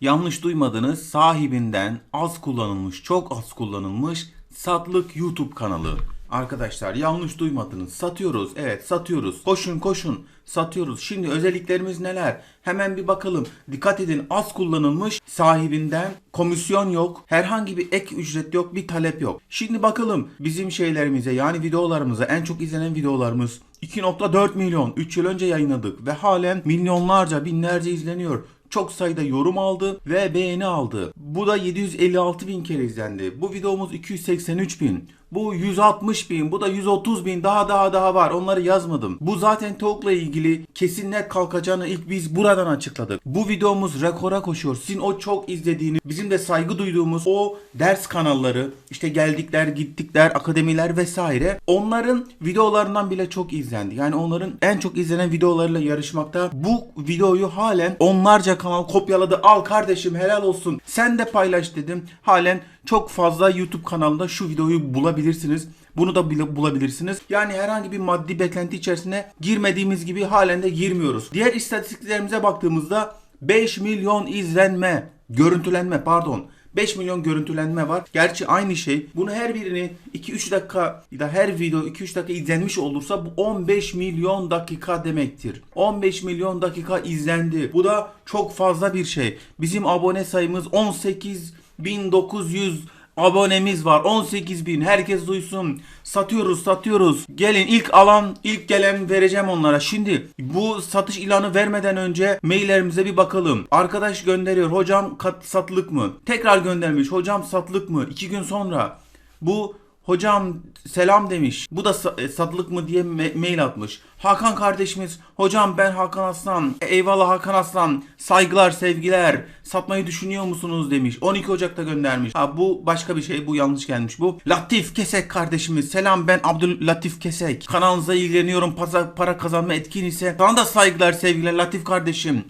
Yanlış duymadınız sahibinden az kullanılmış, çok az kullanılmış satlık YouTube kanalı. Arkadaşlar yanlış duymadınız. Satıyoruz. Evet satıyoruz. Koşun koşun. Satıyoruz. Şimdi özelliklerimiz neler? Hemen bir bakalım. Dikkat edin az kullanılmış sahibinden komisyon yok. Herhangi bir ek ücret yok. Bir talep yok. Şimdi bakalım bizim şeylerimize yani videolarımıza en çok izlenen videolarımız 2.4 milyon 3 yıl önce yayınladık ve halen milyonlarca binlerce izleniyor çok sayıda yorum aldı ve beğeni aldı. Bu da 756 bin kere izlendi. Bu videomuz 283 bin. Bu 160 bin, bu da 130 bin, daha daha daha var. Onları yazmadım. Bu zaten tavukla ilgili kesin net kalkacağını ilk biz buradan açıkladık. Bu videomuz rekora koşuyor. Sizin o çok izlediğiniz, bizim de saygı duyduğumuz o ders kanalları, işte geldikler, gittikler, akademiler vesaire. Onların videolarından bile çok izlendi. Yani onların en çok izlenen videolarıyla yarışmakta. Bu videoyu halen onlarca kanal kopyaladı. Al kardeşim helal olsun. Sen de paylaş dedim. Halen çok fazla YouTube kanalında şu videoyu bulabilirsiniz. Bunu da bulabilirsiniz. Yani herhangi bir maddi beklenti içerisine girmediğimiz gibi halen de girmiyoruz. Diğer istatistiklerimize baktığımızda 5 milyon izlenme, görüntülenme pardon. 5 milyon görüntülenme var. Gerçi aynı şey. Bunu her birini 2-3 dakika ya her video 2-3 dakika izlenmiş olursa bu 15 milyon dakika demektir. 15 milyon dakika izlendi. Bu da çok fazla bir şey. Bizim abone sayımız 18.900 abonemiz var. 18 bin. Herkes duysun. Satıyoruz satıyoruz. Gelin ilk alan ilk gelen vereceğim onlara. Şimdi bu satış ilanı vermeden önce maillerimize bir bakalım. Arkadaş gönderiyor. Hocam kat, satlık mı? Tekrar göndermiş. Hocam satlık mı? 2 gün sonra. Bu Hocam selam demiş. Bu da e, satılık mı diye mail atmış. Hakan kardeşimiz. Hocam ben Hakan Aslan. E, Eyvallah Hakan Aslan. Saygılar sevgiler. Satmayı düşünüyor musunuz demiş. 12 Ocak'ta göndermiş. Ha bu başka bir şey. Bu yanlış gelmiş bu. Latif Kesek kardeşimiz. Selam ben Abdüllatif Kesek. Kanalınıza ilgileniyorum. Paza- para kazanma etkin ise. Sana da saygılar sevgiler Latif kardeşim.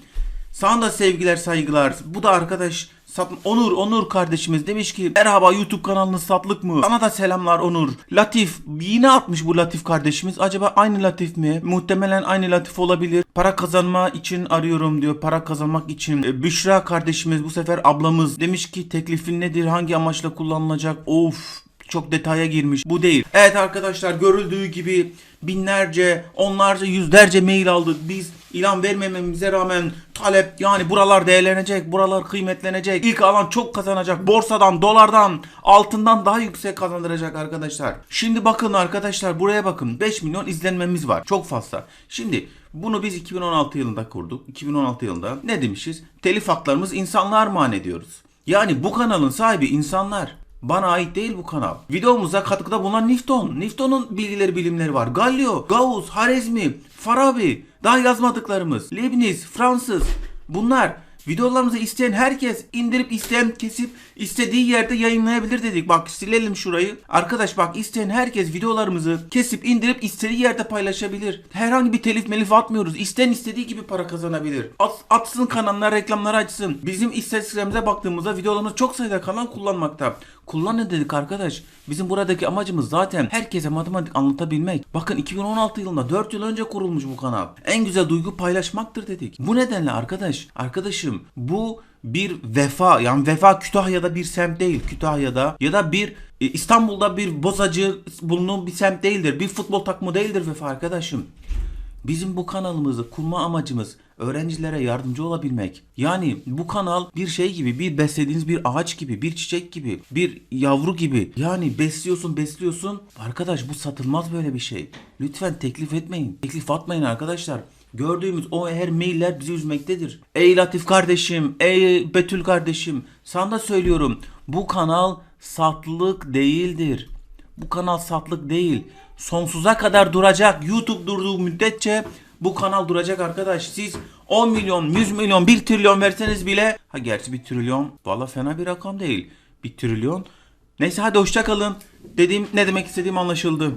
Sana da sevgiler saygılar. Bu da arkadaş Onur Onur kardeşimiz demiş ki merhaba YouTube kanalınız satlık mı? Sana da selamlar Onur. Latif yine atmış bu Latif kardeşimiz. Acaba aynı Latif mi? Muhtemelen aynı Latif olabilir. Para kazanma için arıyorum diyor. Para kazanmak için. E, Büşra kardeşimiz bu sefer ablamız demiş ki teklifin nedir? Hangi amaçla kullanılacak? Of çok detaya girmiş. Bu değil. Evet arkadaşlar görüldüğü gibi binlerce, onlarca, yüzlerce mail aldık. Biz ilan vermememize rağmen talep yani buralar değerlenecek, buralar kıymetlenecek. İlk alan çok kazanacak. Borsadan, dolardan, altından daha yüksek kazandıracak arkadaşlar. Şimdi bakın arkadaşlar buraya bakın. 5 milyon izlenmemiz var. Çok fazla. Şimdi bunu biz 2016 yılında kurduk. 2016 yılında ne demişiz? Telif haklarımız insanlığa armağan ediyoruz. Yani bu kanalın sahibi insanlar. Bana ait değil bu kanal. Videomuza katkıda bulunan Newton. Newton'un bilgileri bilimleri var. Galileo, Gauss, Harezmi, Farabi, daha yazmadıklarımız. Leibniz, Fransız. Bunlar videolarımızı isteyen herkes indirip isteyen kesip istediği yerde yayınlayabilir dedik. Bak silelim şurayı. Arkadaş bak isteyen herkes videolarımızı kesip indirip istediği yerde paylaşabilir. Herhangi bir telif melif atmıyoruz. İsteyen istediği gibi para kazanabilir. At, atsın kanalına reklamları açsın. Bizim istatistiklerimize baktığımızda videolarımız çok sayıda kanal kullanmakta. Kullanın dedik arkadaş. Bizim buradaki amacımız zaten herkese matematik anlatabilmek. Bakın 2016 yılında 4 yıl önce kurulmuş bu kanal. En güzel duygu paylaşmaktır dedik. Bu nedenle arkadaş, arkadaşım bu bir vefa yani vefa Kütahya'da bir semt değil Kütahya'da ya da bir e, İstanbul'da bir bozacı bulunan bir semt değildir. Bir futbol takımı değildir vefa arkadaşım. Bizim bu kanalımızı kurma amacımız öğrencilere yardımcı olabilmek. Yani bu kanal bir şey gibi, bir beslediğiniz bir ağaç gibi, bir çiçek gibi, bir yavru gibi. Yani besliyorsun, besliyorsun. Arkadaş bu satılmaz böyle bir şey. Lütfen teklif etmeyin. Teklif atmayın arkadaşlar. Gördüğümüz o her mailler bizi üzmektedir. Ey Latif kardeşim, ey Betül kardeşim, sana da söylüyorum. Bu kanal satlık değildir. Bu kanal satlık değil. Sonsuza kadar duracak. YouTube durduğu müddetçe bu kanal duracak arkadaş. Siz 10 milyon, 100 milyon, 1 trilyon verseniz bile ha gerçi 1 trilyon valla fena bir rakam değil. 1 trilyon. Neyse hadi hoşça kalın. Dediğim ne demek istediğim anlaşıldı.